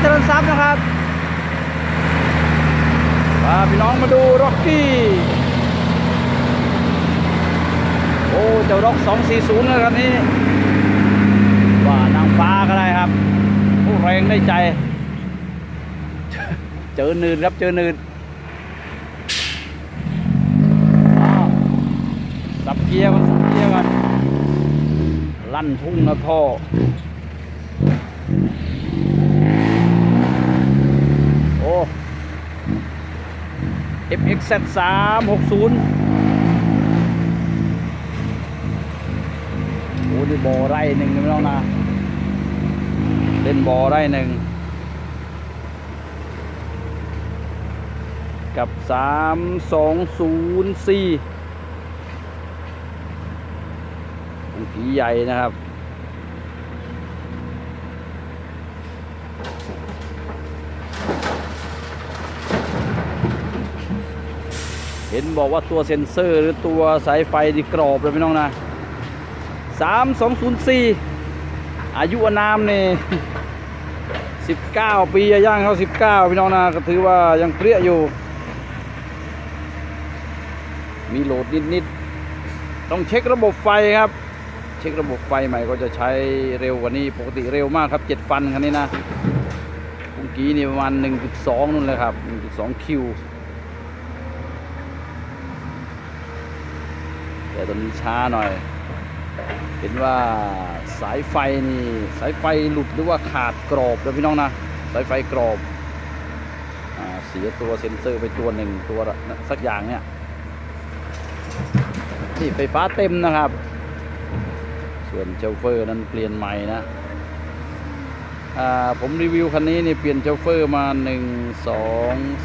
เจริญทรัพย์นะครับพาพี่น้องมาดูร็อกกี้โอ้เจ้าร็อก240นะครับนี่ว่านางฟ้าก็ได้ครับโอ้แรงได้ใจ เจอนืนครับเจอนืนสับเกียร์กันสับเกียร์กันลั่นทุ่งนะท่อ FXZ 360โอ้นี่บอไร่หนึ่งนะพี่น้องนะเล่นบอไร่หนึ่งกับสามสองศูนย์สี่ผีใหญ่นะครับ ห็นบอกว่าตัวเซ็นเซอร์หรือตัวสายไฟดีกรอบเลยพี่น้องนะสามสองศูนย์สี่อายุอนามเนี่ยสิบเก้าปีย่างเขาสิบเก้าพี่น้องนะก็ถือว่ายังเปรี้ยอยู่ มีโหลดนิดๆ ต้องเช็คระบบไฟครับ เช็คระบบไฟใหม่ก็จะใช้เร็วกว่านี้ ปกติเร็วมากครับเจ็ดฟันคันนี้นะเมื่อกี้นี่ประมาณ 1.2 นู่นเลยครับ 1.2 คิว แต่ตอนนี้ช้าหน่อย เห็นว่าสายไฟนี่สายไฟหลุดหรือว่าขาดกรอบเลยพี่น้องนะ สายไฟกรอบอเสียตัวเซ็นเซอร์ไปตัวหนึ่งตัวละสักอย่างเนี่ยนี่ไฟฟ้าเต็มนะครับ ส่วนเชลเฟอร์นั้นเปลี่ยนใหม่นะผมรีวิวคันนี้นี่เปลี่ยนเชลเฟอร์มา 1 2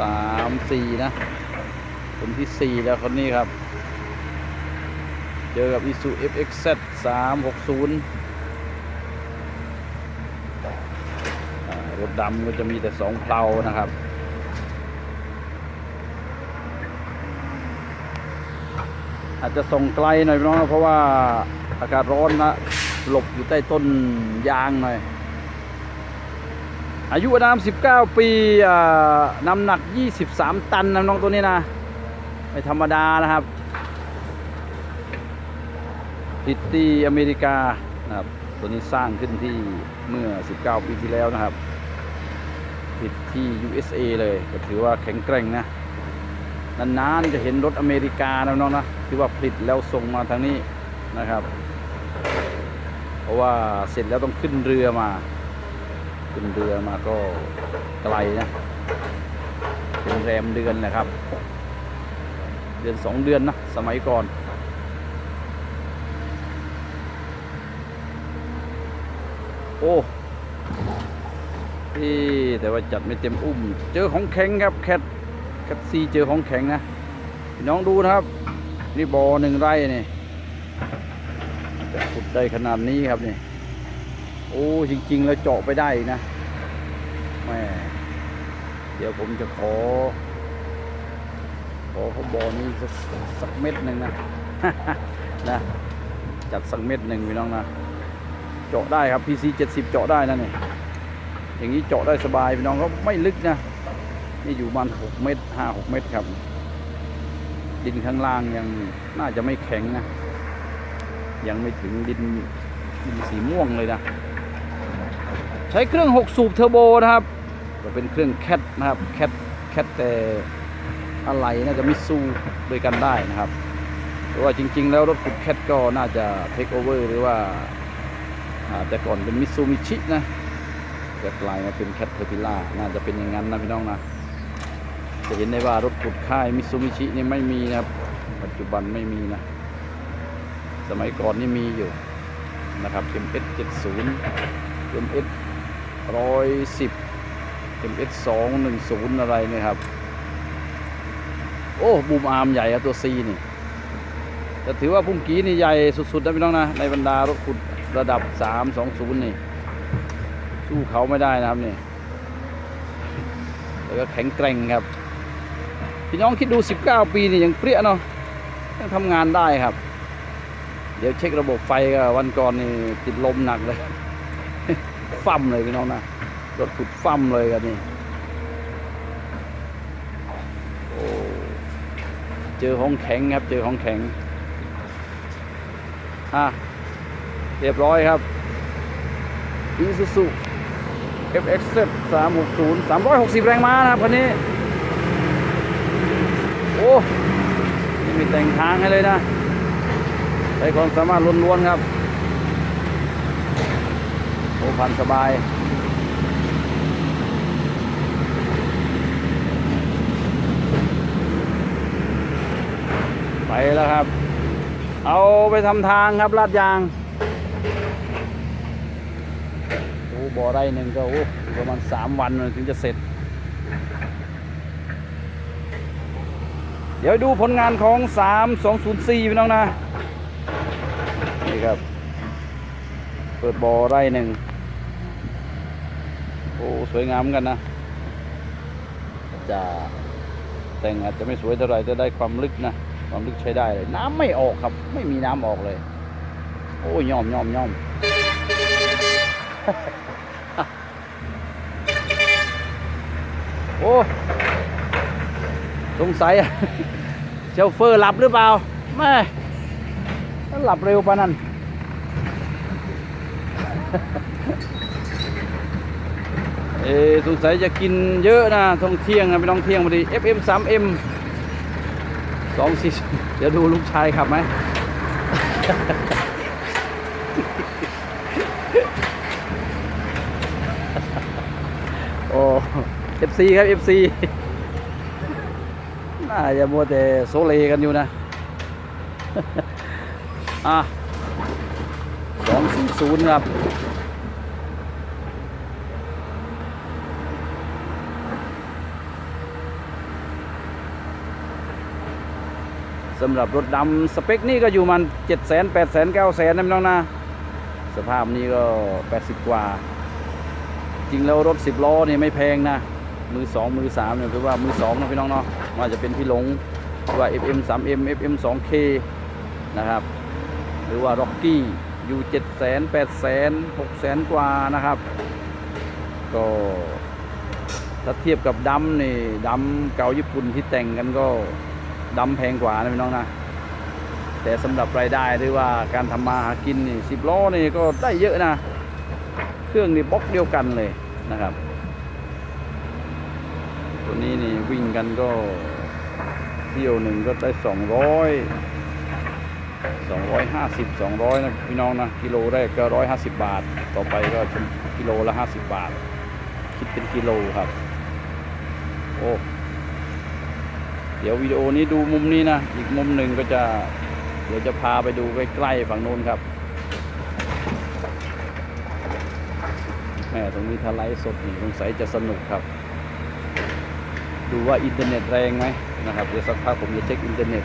3 4 นะคนที่ 4 แล้วคนนี้ครับ จอกับ Isuzu FXZ 360อ่ารถดำก็จะมีแต่สองเพลานะครับอาจจะส่งไกลหน่อยน้องเพราะว่าอากาศร้อนนะหลบอยู่ใต้ต้นยางหน่อย อายุอานาม 19 ปีอ่าน้ำหนัก 23 ตันนะน้องตัวนี้นะ ไม่ธรรมดานะครับ ติดที่อเมริกานะครับตัวนี้สร้างขึ้นที่เมื่อ 19 ปีที่แล้วนะครับติดที่ USA เลยก็ถือว่าแข็งแกร่งนะนานๆจะเห็นรถอเมริกานะน้องนะที่ว่าผลิตแล้วส่งมาทางนี้นะครับ เพราะว่าเสร็จแล้วต้องขึ้นเรือมา ขึ้นเรือมาก็ไกลนะเป็นแรมเดือนนะครับ เดือนสองเดือนนะสมัยก่อน โอ้ที่แต่ว่าจัดไม่เต็มอุ้ม เจอของแข็งครับแคทแคทซีเจอของแข็งนะพี่น้องดูนะครับ นี่บอหนึ่งไร่นี่จะขุดได้ขนาดนี้ครับนี่โอ้จริง ๆ แล้วเจาะไปได้นะแม่เดี๋ยวผมจะขอ ขอเขาบอนี้สักสักเม็ดหนึ่งนะนะจัดสักเม็ดหนึ่งพี่น้องนะ เจาะได้ครับ PC 70 เจาะได้นะนี่อย่างนี้เจาะได้สบายพี่น้องก็ไม่ลึกนะ นี่อยู่ประมาณ6เมตร5 6 เมตรครับ ดินข้างล่างยังน่าจะไม่แข็งนะ ยังไม่ถึงดินดินสีม่วงเลยนะ ใช้เครื่อง 6 สูบเทอร์โบนะครับก็เป็นเครื่องแคทนะครับแคทแคทแต่อะไรน่าจะมิซูด้วยกันได้นะครับแต่ว่าจริง ๆ แล้วรถขุดแคทก็น่าจะเทคโอเวอร์หรือว่า แต่ก่อนเป็นมิซูมิชินะจะกลายมาเป็นแคทเทอร์พิล่าน่าจะเป็นอย่างนั้นนะพี่น้องนะจะเห็นได้ว่ารถขุดค่ายมิซูมิชินี่ไม่มีนะครับปัจจุบันไม่มีนะ สมัยก่อนนี่มีอยู่นะครับ MS 70 MS 110 MS 210 อะไรเนี่ยครับ โอ้บูมอาร์มใหญ่อะตัว C นี่แต่ถือว่าพุ่มกี้นี่ใหญ่สุดๆนะพี่น้องนะ ในบรรดารถขุด ระดับ320นี่ สู้เขาไม่ได้นะครับนี่แล้วก็แข็งแกร่งครับ พี่น้องคิดดู 19 ปีนี่ยังเปรี้ยเนาะยังทำงานได้ครับ เดี๋ยวเช็คระบบไฟก็วันก่อนนี่ติดลมหนักเลยฟั่มเลยพี่น้องนะรถขุดฟั่มเลยกันนี่โอ้เจอของแข็งครับ เจอของแข็งอะ เรียบร้อยครับ Isuzu FX 360 360 แรงม้านะครับคันนี้ โอ้ไม่มีแต่งทางให้เลยนะใช้ความสามารถล้วนๆครับโอ้พันสบายไปแล้วครับ เอาไปทำทางครับลาดยาง โอ้ บ่อไร่หนึ่งก็โอ้ประมาณสามวันถึงจะเสร็จ เดี๋ยวดูผลงานของ 3204พี่น้องนะ นี่ครับ เปิดบ่อไร่หนึ่งโอ้ สวยงามกันนะจะแต่งอาจจะไม่สวยเท่าไหร่แต่ได้ความลึกนะ ความลึกใช้ได้เลย น้ำไม่ออกครับ ไม่มีน้ำออกเลย โอ้ยยอมย่อมย่อม โอ้สงสัยอะเชฟเฟอร์หลับหรือเปล่าแม่หลับเร็วปะนั่นเออสงสัยจะกินเยอะนะท่องเที่ยงนะไปต้องเที่ยงพอดี FM 3M สองสี่เดี๋ยวดูลูกชายขับไหมโอ้ FC ครับ FC น่าจะมัวแต่โซเลกันอยู่นะ อะสองสี่ศูนย์ครับสำหรับรถดำสเปคนี่ก็อยู่มันเจ็ดแสนแปดแสนเก้าแสนนะพี่น้องนะ สภาพนี้ก็แปดสิบกว่า จริงแล้วรถสิบล้อนี่ไม่แพงนะ มือสองมือสามเนี่ยคือว่ามือสองนะพี่น้องเนาะว่าจะเป็นพี่หลงหรือว่า FM 3M FM 2K นะครับ หรือว่า Rocky อยู่7 0 0 0 0 0 8 0 0 0 0 6 0 0 0กว่านะครับ ก็ถ้าเทียบกับดำนี่ดำเก่าญี่ปุ่นที่แต่งกันก็ดำแพงกว่านะพี่น้องนะแต่สำหรับรายได้หรือว่าการทำมาหากินนี่สิบล้อนี่ก็ได้เยอะนะ เครื่องนี่บล็อกเดียวกันเลยนะครับ ตัวนี้นี่วิ่งกันก็เที่ยวหนึ่งก็ได้สองร้อยสองร้อยห้าสิบสองร้อยนะพี่น้องนะกิโลแรกก็ร้อยห้าสิบบาท ต่อไปก็กิโลละห้าสิบบาท คิดเป็นกิโลครับ โอ้เดี๋ยววิดีโอนี้ดูมุมนี้นะ อีกมุมหนึ่งก็จะ เดี๋ยวจะพาไปดูใกล้ๆฝั่งโน้นครับแม่ตรงนี้ถ้าไลฟ์สดนี่สงสัยจะสนุกครับ ดูว่าอินเทอร์เน็ตแรงไหมนะครับเดี๋ยวสักพักผมจะเช็คอินเทอร์เน็ต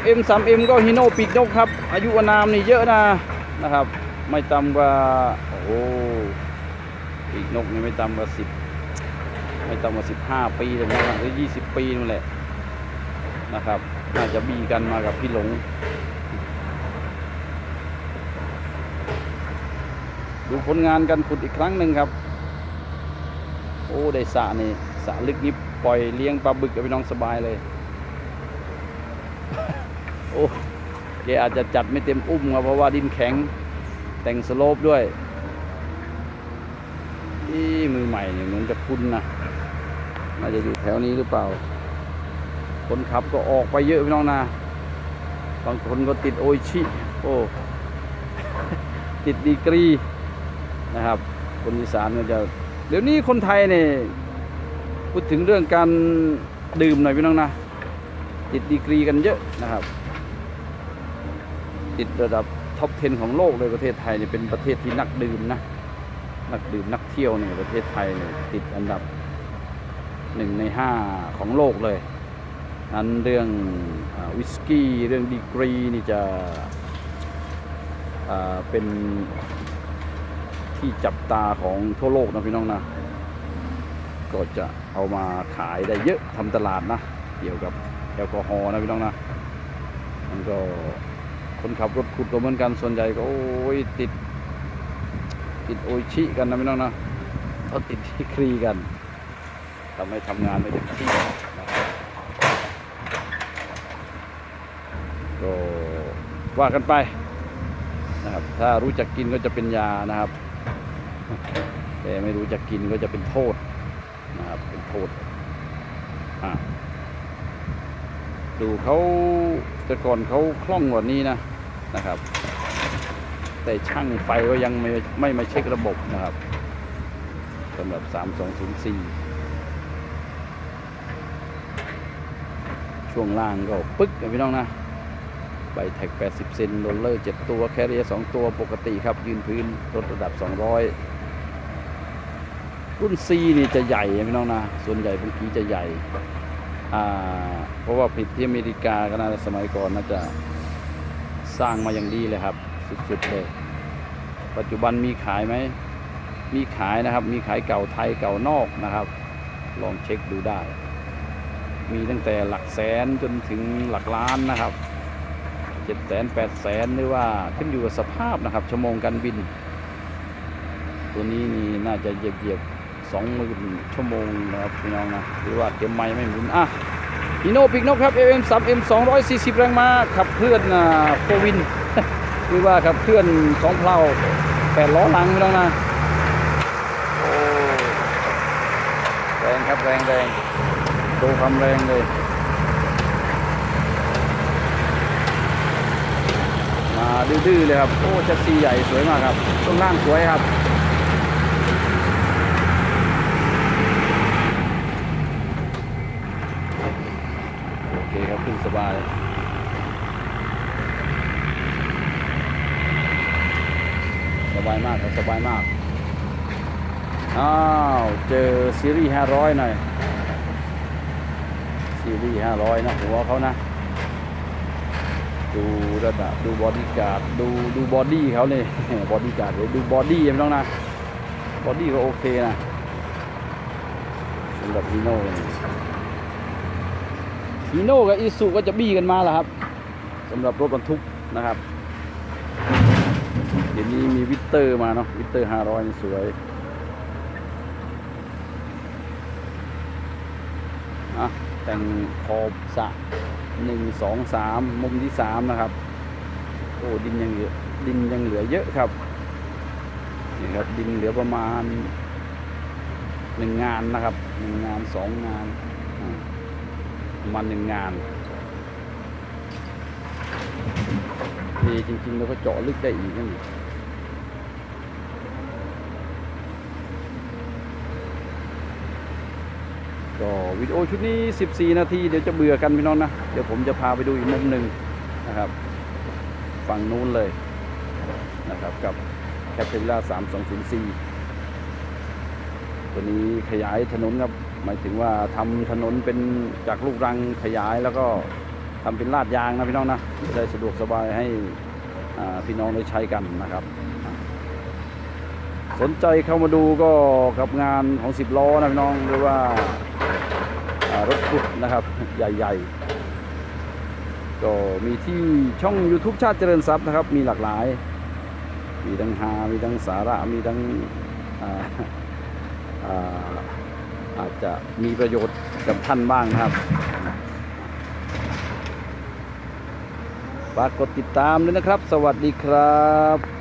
FM 3M ก็ฮิโนปีกนกครับ อายุอานามนี่เยอะนะนะครับ ไม่ต่ำกว่า โอ้โหปีกนกนี่ไม่ต่ำกว่าสิบไม่ต่ำกว่าสิบห้าปีเลยนะหรือยี่สิบปีนั่นแหละนะครับน่าจะบีกันมากับพี่หลง ดูผลงานกันขุดอีกครั้งหนึ่งครับ โอ้ได้สระนี่สระลึกนี้ปล่อยเลี้ยงปลาบึกกับพี่น้องสบายเลย โอ้แกอาจจะจัดไม่เต็มอุ้มครับเพราะว่าดินแข็ง แต่งสโลปด้วยอีมือใหม่เนี่ยเหมือนจะคุ้นนะน่าจะอยู่แถวนี้หรือเปล่า คนขับก็ออกไปเยอะพี่น้องนะบางคนก็ติดโอชิ โอ้ ติดดีกรีนะครับ คนอีสานก็จะ เดี๋ยวนี้คนไทยเนี่ยพูดถึงเรื่องการดื่มหน่อยพี่น้องนะติดดีกรีกันเยอะนะครับ ติดระดับท็อป 10 ของโลกเลยประเทศไทยเนี่ยเป็นประเทศที่นักดื่มนะนักดื่มนักเที่ยวเนี่ยประเทศไทยเนี่ยติดอันดับหนึ่งในห้าของโลกเลยนั้นเรื่องอวิสกี้เรื่องดีกรีนี่จะเป็น ที่จับตาของทั่วโลกนะพี่น้องนะ ก็จะเอามาขายได้เยอะทำตลาดนะ เกี่ยวกับแอลกอฮอล์นะพี่น้องนะ มันก็คนขับรถขุดก็เหมือนกันส่วนใหญ่ก็โอ้ยติด ติดโออิชิกันนะพี่น้องนะเขาติดที่ครีกันทำให้ทำงานไม่เต็มที่นะครับก็ว่ากันไปนะครับถ้ารู้จักกินก็จะเป็นยานะครับ แต่ไม่รู้จักกินก็จะเป็นโทษนะครับเป็นโทษอะดูเขาแต่ก่อนเขาคล่องกว่านี้นะนะครับ แต่ช่างไฟก็ยังไม่ไม่มาเช็คระบบนะครับสำหรับ 3204 ช่วงล่างก็ปึ๊กนะพี่น้องนะใบแท็ก 80 เซนโรลเลอร์ 7 ตัว แคเรีย 2 ตัวปกติครับ ยืนพื้นรถระดับ 200 รุ่น C นี่จะใหญ่พี่น้องนะ ส่วนใหญ่บางทีจะใหญ่ อ่า เพราะว่าผลิตที่อเมริกาก็น่าจะสมัยก่อนน่าจะสร้างมาอย่างดีเลยครับ สุดๆเลย ปัจจุบันมีขายไหม มีขายนะครับ มีขายเก่าไทยเก่านอกนะครับ ลองเช็คดูได้ มีตั้งแต่หลักแสนจนถึงหลักล้านนะครับเจ็ดแสนแปดแสนหรือว่าขึ้นอยู่กับสภาพนะครับ ชั่วโมงการบิน ตัวนี้นี่น่าจะเหยียบเหยียบ สองหมื่นชั่วโมงนะครับพี่น้องนะหรือว่าเข็มไม้ไม่หมุนอะฮีโน่ปิกนกครับ AM 3 M 240 แรงม้าขับเคลื่อนอ่าโฟวิน หรือว่าขับเคลื่อนสองเพลาแปดล้อหลังพี่น้องนะโอ้แรงครับแรงแรงดูความแรงเลยมาดื้อๆเลยครับ โอ้จัดซีใหญ่สวยมากครับตรงล่างสวยครับ เคครับขึ้นสบายสบายมากครับสบายมาก อ้าว เจอซีรีส์500หน่อย ซีรีส์500นะผมว่าเขานะ ดูระดับดูบอดี้การ์ดดูดูบอดี้เขาเนี่ยบอดี้การ์ดเลยดูบอดี้ไม่ต้องนะ บอดี้ก็โอเคนะสำหรับฮีโน่เนี่ย ฮีโน่กับอีสุก็จะบี้กันมาแล้วครับสำหรับรถบรรทุกนะครับเดี๋ยวนี้มีวิตเตอร์มาเนาะวิตเตอร์ห้าร้อยนี่สวยอะแต่งขอบสะหนึ่งสองสามมุมที่สามนะครับ โอ้ดินยังเหลือดินยังเหลือเยอะครับนี่ครับดินเหลือประมาณหนึ่งงานนะครับหนึ่งงานสองงานอ่า มาณหนึ่งงานนี่จริงๆเราก็เจาะลึกได้อีกนะนี่ก็วิดีโอชุดนี้ 14 นาที เดี๋ยวจะเบื่อกันพี่น้องนะ เดี๋ยวผมจะพาไปดูอีกมุมหนึ่งนะครับ ฝั่งนู้นเลยนะครับกับแคปเ e ล่า3204ตัวนี้ขยายถนนครับ หมายถึงว่าทำถนนเป็นจากลูกรังขยายแล้วก็ทำเป็นลาดยางนะพี่น้องนะจะได้สะดวกสบายให้พี่น้องได้ใช้กันนะครับ สนใจเข้ามาดูก็กับงานของ10ล้อนะพี่น้องหรือว่ารถขุดนะครับใหญ่ ๆ ก็มีที่ช่อง YouTube ชาติเจริญทรัพย์นะครับ มีหลากหลาย มีทั้งฮามีทั้งสาระมีทั้งอ่า อาจจะมีประโยชน์กับท่านบ้างนะครับฝากกดติดตามด้วยนะครับ สวัสดีครับ